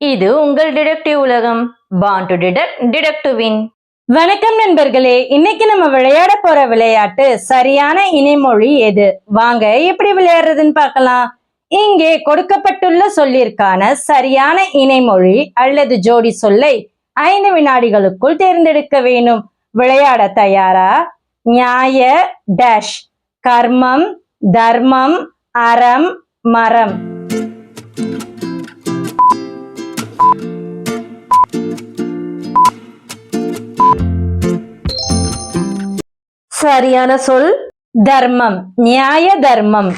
இது உங்கள் டிடெக்டிவ் உலகம். Born to detect detect win வணக்கம் நண்பர்களே இன்னைக்கு நம்ம விளையாட போற விளையாட்டு சரியான இணைமொழி எது? வாங்க எப்படி விளையாடுறதுன்னு பார்க்கலாம். இங்கே கொடுக்கப்பட்டுள்ள சொல்லிற்கான சரியான இணைமொழி அல்லது ஜோடி சொல்லை ஐந்து வினாடிகளுக்குள் தேர்ந்தெடுக்க வேணும் விளையாட தயாரா? நியாய டேஷ் கர்மம் தர்மம் அறம் மரம். சரியான சொல்? தர்மம். நியாய தர்மம்.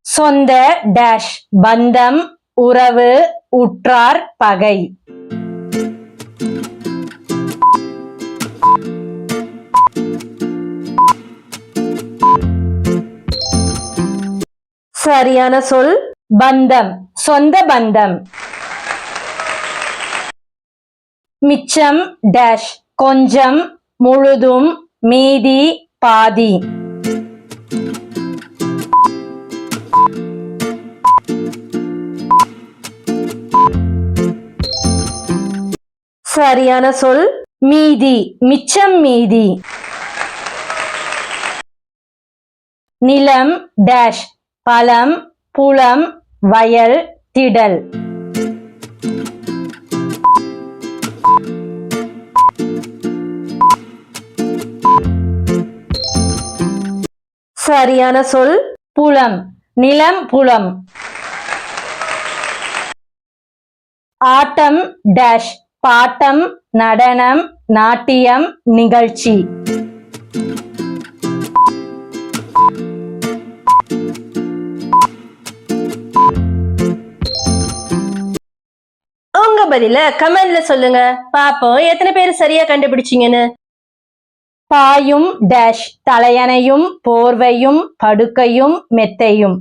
சொந்த டேஷ் பந்தம் உறவு உற்றார் பகை. சரியான சொல்? பந்தம். சொந்த பந்தம். மிச்சம் டேஷ் கொஞ்சம் முழுதும் மீதி பாதி. சரியான சொல் மீதி மிச்சம் மீதி. நிலம் டேஷ் பழம் புலம் வயல் திடல். சரியான சொல்? புலம். நிலம் புலம். ஆட்டம் டேஷ். பாட்டம் நடனம் நாட்டியம் நிகழ்ச்சி. உங்க பதில கமெண்ட்ல சொல்லுங்க. பாப்போம் எத்தனை பேர் சரியா கண்டுபிடிச்சீங்கன்னு. பாயும் டேஷ் தலையணையும் போர்வையும் படுக்கையும் மெத்தையும்.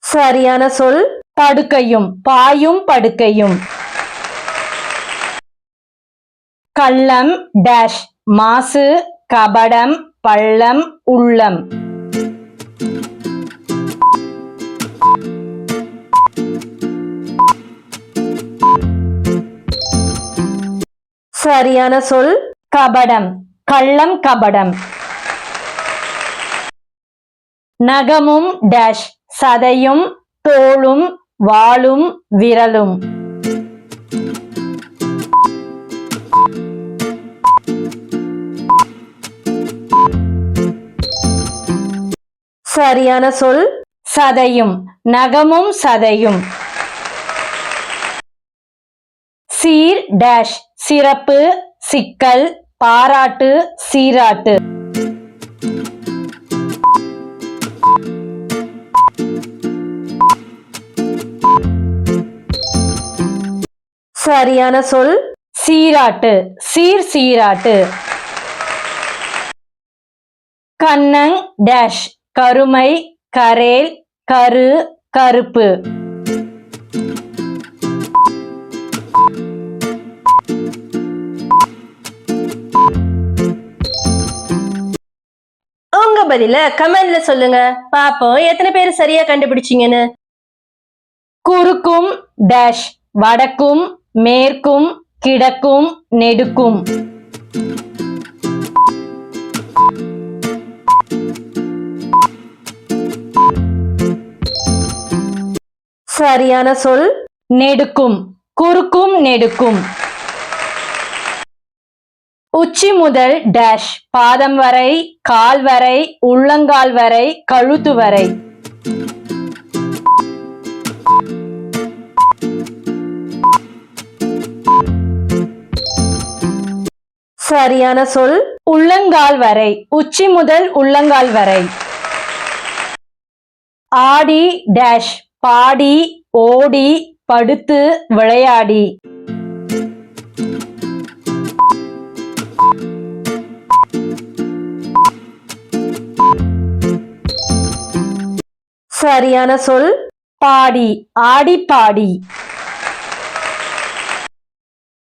சரியான சொல் படுக்கையும் பாயும் படுக்கையும். கள்ளம் டேஷ் மாசு கபடம் பள்ளம் உள்ளம். சரியான சொல் கபடம் கள்ளம் கபடம். நகமும் டேஷ் சதையும் தோளும் வாளும் விரலும். சரியான சொல் சதையும் நகமும் சதையும். சீர் டேஷ் சிறப்பு சிக்கல் பாராட்டு சீராட்டு. சரியான சொல் சீராட்டு சீர் சீராட்டு. கண்ணங் டேஷ் கருமை கரேல் கரு கருப்பு. பதில கமெண்ட்ல சொல்லுங்க. பாப்போம் எத்தனை பேர் சரியா கண்டுபிடிச்சீங்கன்னு. குறுக்கும் டேஷ் வடக்கும் மேற்கும் கிழக்கும் நெடுக்கும். சரியான சொல் நெடுக்கும். குறுக்கும் நெடுக்கும். உச்சி முதல் டேஷ் பாதம் வரை கால் வரை உள்ளங்கால் வரை கழுத்து வரை. சரியான சொல் உள்ளங்கால் வரை உச்சி முதல் உள்ளங்கால் வரை. ஆடி டேஷ் பாடி ஓடி படுத்து விளையாடி. சரியான சொல் பாடி ஆடி பாடி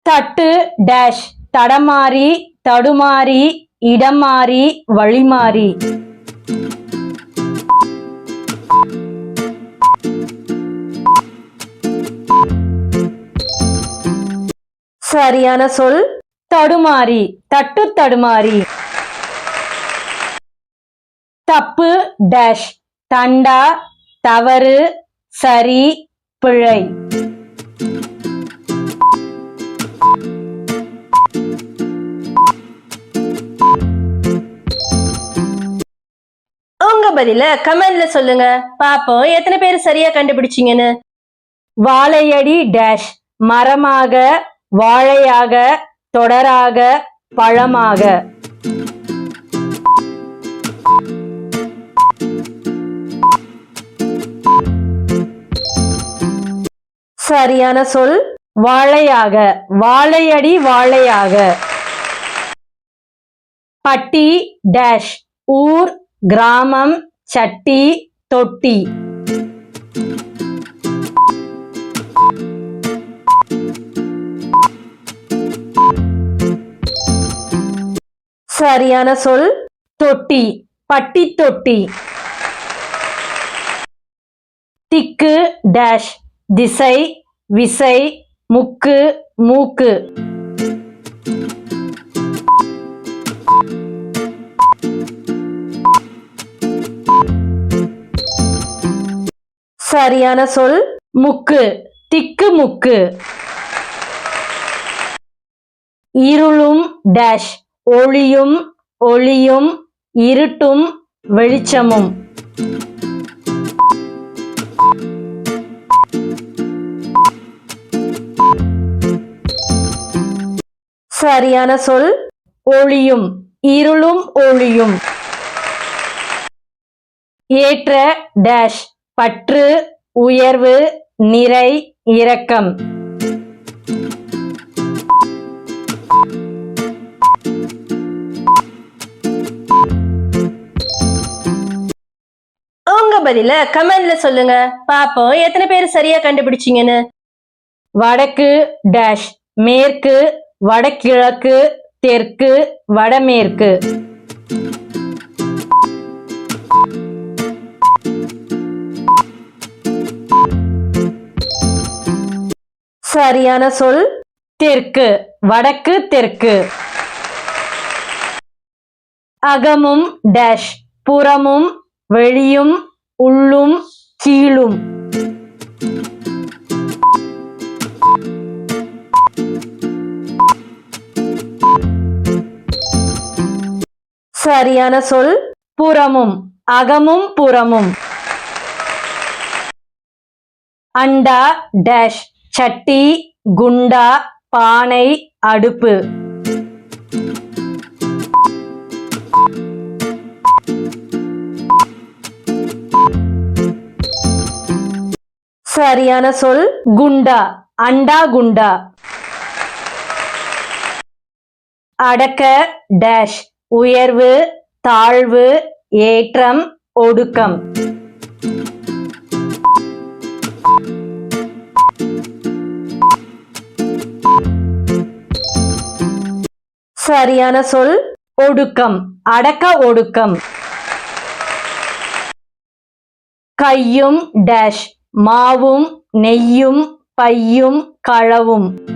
தட்டு டேஷ் தடமாறி தடுமாறி இடம் மாறி வழி மாறி சரியான சொல் தடுமாறி தட்டு தடுமாறி. தப்பு டேஷ் தண்டா தவறு சரி பிழை. உங்க பதில கமெண்ட்ல சொல்லுங்க. பாப்போம் எத்தனை பேர் சரியா கண்டுபிடிச்சீங்கன்னு? வாழையடி டேஷ் மரமாக வாழையாக தொடராக பழமாக. சரியான சொல்? வாழையாக. வாழையடி வாழையாக. பட்டி டேஷ். ஊர் கிராமம் சட்டி தொட்டி. சரியான சொல்? தொட்டி. பட்டி தொட்டி. திக்கு டேஷ். திசை விசை முக்கு மூக்கு. சரியான சொல் முக்கு. திக்கு முக்கு. இருளும் டேஷ் ஒளியும் ஒளியும் இருட்டும் வெளிச்சமும். சரியான சொல் ஒளியும் இருளும் ஒளியும். ஏற்ற டேஷ் பற்று உயர்வு நிறை இரக்கம். உங்க பதில கமெண்ட்ல சொல்லுங்க. பாப்போம் எத்தனை பேர் சரியா கண்டுபிடிச்சீங்கன்னு? வடக்கு டேஷ் மேற்கு வடகிழக்கு தெற்கு வடமேற்கு. சரியான சொல் தெற்கு. வடக்கு தெற்கு. அகமும் டேஷ் புறமும் வெளியும் உள்ளும் கீழும். சரியான சொல் புறமும் அகமும் புறமும். அண்டா டேஷ் சட்டி குண்டா பானை அடுப்பு. சரியான சொல் குண்டா அண்டா குண்டா. அடக்க டேஷ் உயர்வு தாழ்வு ஏற்றம் ஒடுக்கம். சரியான சொல் ஒடுக்கம். அடக்க ஒடுக்கம். கையும் டேஷ் மாவும் நெய்யும் பையும் களவும்.